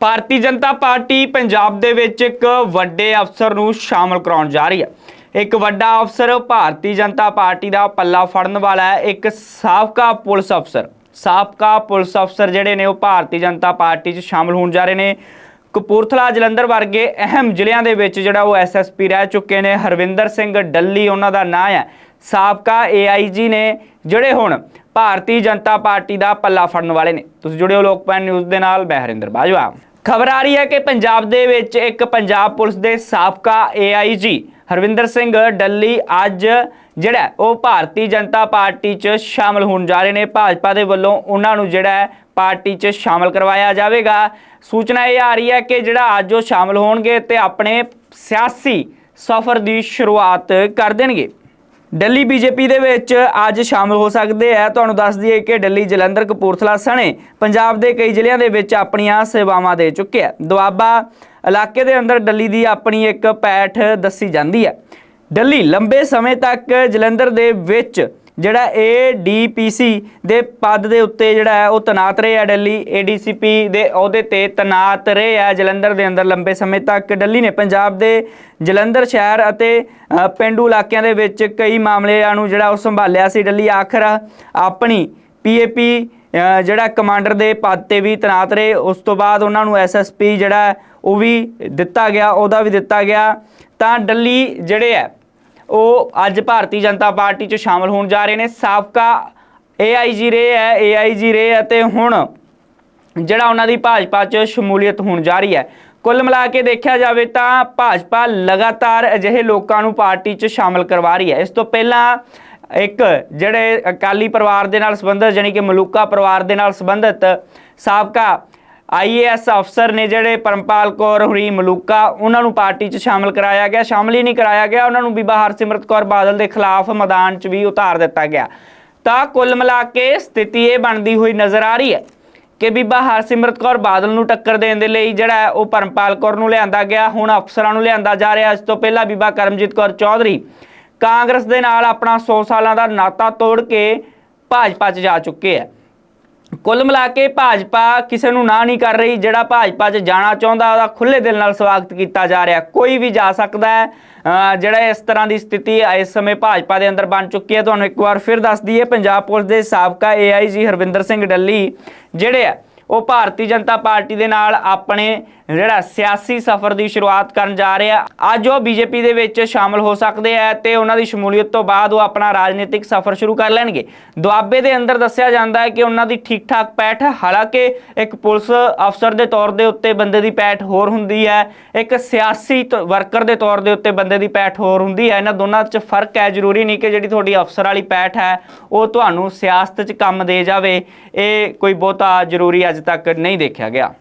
Bharatiya Janata party Punjab ਦੇ ਵਿੱਚ ਇੱਕ ਵੱਡੇ ਅਫਸਰ ਨੂੰ ਸ਼ਾਮਲ ਕਰਾਉਣ ਜਾ ਰਹੀ ਹੈ। ਇੱਕ ਵੱਡਾ ਅਫਸਰ ਭਾਰਤੀ ਜਨਤਾ ਪਾਰਟੀ ਦਾ ਪੱਲਾ ਫੜਨ ਵਾਲਾ ਹੈ। ਇੱਕ ਸਾਬਕਾ ਪੁਲਿਸ ਅਫਸਰ। ਸਾਬਕਾ ਪੁਲਿਸ ਅਫਸਰ ਜਿਹੜੇ ਨੇ ਉਹ ਭਾਰਤੀ ਜਨਤਾ ਪਾਰਟੀ 'ਚ ਸ਼ਾਮਲ ਹੋਣ ਜਾ ਰਹੇ ਨੇ। ਕਪੂਰਥਲਾ, ਜਲੰਧਰ ਵਰਗੇ ਅਹਿਮ ਜ਼ਿਲ੍ਹਿਆਂ ਦੇ ਵਿੱਚ ਜਿਹੜਾ ਉਹ ਐਸਐਸਪੀ ਰਹਿ ਚੁੱਕੇ ਨੇ। ਹਰਵਿੰਦਰ ਸਿੰਘ ਡੱਲੀ ਉਹਨਾਂ ਦਾ ਨਾਂ ਹੈ। ਸਾਬਕਾ ਏਆਈਜੀ ਨੇ ਜਿਹੜੇ ਹੁਣ ਭਾਰਤੀ ਜਨਤਾ ਪਾਰਟੀ ਦਾ ਪੱਲਾ ਫੜਨ ਵਾਲੇ ਨੇ। ਤੁਸੀਂ ਜੁੜੇ ਜੁੜਿਓ ਲੋਕਪਾਲ ਨਿਊਜ਼ ਦੇ ਨਾਲ, ਮੈਂ ਹਰਿੰਦਰ ਬਾਜਵਾ। ਖਬਰ ਆ ਰਹੀ ਹੈ ਕਿ ਪੰਜਾਬ ਦੇ ਵਿੱਚ ਇੱਕ ਪੰਜਾਬ ਪੁਲਿਸ ਦੇ ਸਾਬਕਾ ਏਆਈਜੀ ਹਰਵਿੰਦਰ ਸਿੰਘ ਡੱਲੀ ਅੱਜ ਜਿਹੜਾ ਉਹ ਭਾਰਤੀ ਜਨਤਾ ਪਾਰਟੀ 'ਚ ਸ਼ਾਮਲ ਹੋਣ ਜਾ ਰਹੇ ਨੇ। ਭਾਜਪਾ ਦੇ ਵੱਲੋਂ ਉਹਨਾਂ ਨੂੰ ਜਿਹੜਾ ਪਾਰਟੀ 'ਚ ਸ਼ਾਮਲ ਕਰਵਾਇਆ ਜਾਵੇਗਾ। ਸੂਚਨਾ ਇਹ ਆ ਰਹੀ ਹੈ ਕਿ ਜਿਹੜਾ ਅੱਜ ਉਹ ਸ਼ਾਮਲ ਹੋਣਗੇ ਤੇ ਆਪਣੇ ਸਿਆਸੀ ਸਫ਼ਰ ਦੀ ਸ਼ੁਰੂਆਤ ਕਰ ਦੇਣਗੇ। ਦਿੱਲੀ ਬੀਜੇਪੀ ਦੇ ਵਿੱਚ ਅੱਜ ਸ਼ਾਮਲ ਹੋ ਸਕਦੇ ਆ। ਤੁਹਾਨੂੰ ਦੱਸ ਦਈਏ ਕਿ ਦਿੱਲੀ ਜਲੰਧਰ, ਕਪੂਰਥਲਾ ਸਣੇ ਪੰਜਾਬ ਦੇ ਕਈ ਜ਼ਿਲ੍ਹਿਆਂ ਦੇ ਵਿੱਚ ਆਪਣੀਆਂ ਸੇਵਾਵਾਂ ਦੇ ਚੁੱਕੇ ਆ। ਦੁਆਬਾ ਇਲਾਕੇ ਦੇ ਅੰਦਰ ਦਿੱਲੀ ਦੀ ਆਪਣੀ ਇੱਕ ਪੈਠ ਦੱਸੀ ਜਾਂਦੀ ਹੈ ਦਿੱਲੀ ਲੰਬੇ ਸਮੇਂ ਤੱਕ ਜਲੰਧਰ ਦੇ ਵਿੱਚ ਜਿਹੜਾ ਏਡੀਪੀਸੀ ਦੇ ਪਦ ਦੇ ਉੱਤੇ ਜਿਹੜਾ ਹੈ ਉਹ ਤਨਾਤ ਰਿਹਾ ਦਿੱਲੀ ਏਡੀਸੀਪੀ ਦੇ ਅਹੁਦੇ ਤੇ ਤਨਾਤ ਰਿਹਾ ਜਲੰਧਰ ਦੇ ਅੰਦਰ ਲੰਬੇ ਸਮੇਂ ਤੱਕ। ਦਿੱਲੀ ਨੇ ਪੰਜਾਬ ਦੇ ਜਲੰਧਰ ਸ਼ਹਿਰ ਅਤੇ ਅ, ਪਿੰਡੂ ਇਲਾਕਿਆਂ ਦੇ ਵਿੱਚ ਕਈ ਮਾਮਲਿਆਂ ਨੂੰ ਜਿਹੜਾ ਉਹ ਸੰਭਾਲਿਆ ਸੀ ਦਿੱਲੀ ਆਖਰ ਆਪਣੀ ਪੀਏਪੀ ਜਿਹੜਾ ਕਮਾਂਡਰ ਦੇ ਪਦ ਤੇ ਵੀ ਤਨਾਤ ਰਹੇ। ਉਸ ਤੋਂ ਬਾਅਦ ਉਹਨਾਂ ਨੂੰ ਐਸਐਸਪੀ ਜਿਹੜਾ ਉਹ ਵੀ ਦਿੱਤਾ ਗਿਆ ਉਹਦਾ ਵੀ ਦਿੱਤਾ ਗਿਆ। ਤਾਂ ਦਿੱਲੀ ਜਿਹੜੇ ਹੈ ਉਹ ਅੱਜ ਭਾਰਤੀ ਜਨਤਾ ਪਾਰਟੀ 'ਚ ਸ਼ਾਮਲ ਹੋਣ ਜਾ ਰਹੇ ਨੇ। ਸਾਬਕਾ ਏਆਈਜੀ ਰਹੇ ਹੈ ਏਆਈਜੀ ਰਹੇ ਹੈ ਤੇ ਹੁਣ ਜਿਹੜਾ ਉਹਨਾਂ ਦੀ ਭਾਜਪਾ 'ਚ ਸ਼ਮੂਲੀਅਤ ਹੋਣ ਜਾ ਰਹੀ ਹੈ। ਕੁੱਲ ਮਿਲਾ ਕੇ ਦੇਖਿਆ ਜਾਵੇ ਤਾਂ ਭਾਜਪਾ ਲਗਾਤਾਰ ਅਜਿਹੇ ਲੋਕਾਂ ਨੂੰ ਪਾਰਟੀ 'ਚ ਸ਼ਾਮਲ ਕਰਵਾ ਰਹੀ ਹੈ। ਇਸ ਤੋਂ ਪਹਿਲਾਂ ਇੱਕ ਜਿਹੜੇ ਅਕਾਲੀ ਪਰਿਵਾਰ ਦੇ ਨਾਲ ਸੰਬੰਧਿਤ ਜਾਨੀ ਕਿ ਮਲੂਕਾ ਪਰਿਵਾਰ ਦੇ ਨਾਲ ਸੰਬੰਧਿਤ ਸਾਬਕਾ ਆਈਏਐਸ ਅਫਸਰ ਨੇ ਜਿਹੜੇ ਪਰਮਪਾਲ ਕੌਰ ਹੁਰੀ ਮਲੂਕਾ, ਉਹਨਾਂ ਨੂੰ ਪਾਰਟੀ 'ਚ ਸ਼ਾਮਲ ਕਰਾਇਆ ਗਿਆ। ਸ਼ਾਮਲ ਹੀ ਨਹੀਂ ਕਰਾਇਆ ਗਿਆ, ਉਹਨਾਂ ਨੂੰ ਬੀਬਾ ਹਰਸਿਮਰਤ ਕੌਰ ਬਾਦਲ ਦੇ ਖਿਲਾਫ ਮੈਦਾਨ 'ਚ ਵੀ ਉਤਾਰ ਦਿੱਤਾ ਗਿਆ। ਤਾਂ ਕੁੱਲ ਮਿਲਾ ਕੇ ਸਥਿਤੀ ਇਹ ਬਣਦੀ ਹੋਈ ਨਜ਼ਰ ਆ ਰਹੀ ਹੈ ਕਿ ਬੀਬਾ ਹਰਸਿਮਰਤ ਕੌਰ ਬਾਦਲ ਨੂੰ ਟੱਕਰ ਦੇਣ ਦੇ ਲਈ ਜਿਹੜਾ ਹੈ ਉਹ ਪਰਮਪਾਲ ਕੌਰ ਨੂੰ ਲਿਆਂਦਾ ਗਿਆ, ਹੁਣ ਅਫਸਰਾਂ ਨੂੰ ਲਿਆਂਦਾ ਜਾ ਰਿਹਾ। ਇਸ ਤੋਂ ਪਹਿਲਾਂ ਬੀਬਾ ਕਰਮਜੀਤ ਕੌਰ ਚੌਧਰੀ ਕਾਂਗਰਸ ਦੇ ਨਾਲ ਆਪਣਾ 100 ਸਾਲਾਂ ਦਾ ਨਾਤਾ ਤੋੜ ਕੇ ਭਾਜਪਾ 'ਚ ਜਾ ਚੁੱਕੇ ਹੈ। ਕੁੱਲ ਮਿਲਾ ਕੇ ਭਾਜਪਾ ਕਿਸੇ ਨੂੰ ਨਾ ਨਹੀਂ ਕਰ ਰਹੀ, ਜਿਹੜਾ ਭਾਜਪਾ 'ਚ ਜਾਣਾ ਚਾਹੁੰਦਾ, ਉਹਦਾ ਖੁੱਲੇ ਦਿਲ ਨਾਲ ਸਵਾਗਤ ਕੀਤਾ ਜਾ ਰਿਹਾ। ਕੋਈ ਵੀ ਜਾ ਸਕਦਾ ਹੈ। ਜਿਹੜਾ ਇਸ ਤਰ੍ਹਾਂ ਦੀ ਸਥਿਤੀ ਇਸ ਸਮੇਂ ਭਾਜਪਾ ਦੇ ਅੰਦਰ ਬਣ ਚੁੱਕੀ ਹੈ, ਤੁਹਾਨੂੰ ਇੱਕ ਵਾਰ ਫਿਰ ਦੱਸ ਦਈਏ, ਪੰਜਾਬ ਪੁਲਿਸ ਦੇ ਸਾਬਕਾ ਏਆਈਜੀ ਹਰਵਿੰਦਰ ਸਿੰਘ ਡੱਲੀ, ਜਿਹੜੇ ਆ ਉਹ ਭਾਰਤੀ ਜਨਤਾ ਪਾਰਟੀ ਦੇ ਨਾਲ ਆਪਣੇ ਜਿਹੜਾ ਸਿਆਸੀ ਸਫ਼ਰ ਦੀ ਸ਼ੁਰੂਆਤ ਕਰਨ ਜਾ ਰਹੇ ਆ। ਅੱਜ ਉਹ ਬੀਜੇਪੀ ਦੇ ਵਿੱਚ ਸ਼ਾਮਲ ਹੋ ਸਕਦੇ ਆ ਤੇ ਉਹਨਾਂ ਦੀ ਸ਼ਮੂਲੀਅਤ ਤੋਂ ਬਾਅਦ ਉਹ ਆਪਣਾ ਰਾਜਨੀਤਿਕ ਸਫ਼ਰ ਸ਼ੁਰੂ ਕਰ ਲੈਣਗੇ। ਦੁਆਬੇ ਦੇ ਅੰਦਰ ਦੱਸਿਆ ਜਾਂਦਾ ਹੈ ਕਿ ਉਹਨਾਂ ਦੀ ਠੀਕ ਠਾਕ ਪੈਠ, ਹਾਲਾਂਕਿ ਇੱਕ ਪੁਲਿਸ ਅਫਸਰ ਦੇ ਤੌਰ ਦੇ ਉੱਤੇ ਬੰਦੇ ਦੀ ਪੈਠ ਹੋਰ ਹੁੰਦੀ ਹੈ, ਇੱਕ ਸਿਆਸੀ ਤ- ਵਰਕਰ ਦੇ ਤੌਰ ਦੇ ਉੱਤੇ ਬੰਦੇ ਦੀ ਪੈਠ ਹੋਰ ਹੁੰਦੀ ਹੈ। ਇਹਨਾਂ ਦੋਨਾਂ 'ਚ ਫ਼ਰਕ ਹੈ, ਜ਼ਰੂਰੀ ਨਹੀਂ ਕਿ ਜਿਹੜੀ ਤੁਹਾਡੀ ਅਫਸਰ ਵਾਲੀ ਪੈਠ ਹੈ, ਉਹ ਤੁਹਾਨੂੰ ਸਿਆਸਤ 'ਚ ਕੰਮ ਦੇ ਜਾਵੇ। ਇਹ ਕੋਈ ਬਹੁਤਾ ਜ਼ਰੂਰੀ ਅੱਜ ਅੱਜ ਤੱਕ ਨਹੀਂ ਦੇਖਿਆ ਗਿਆ।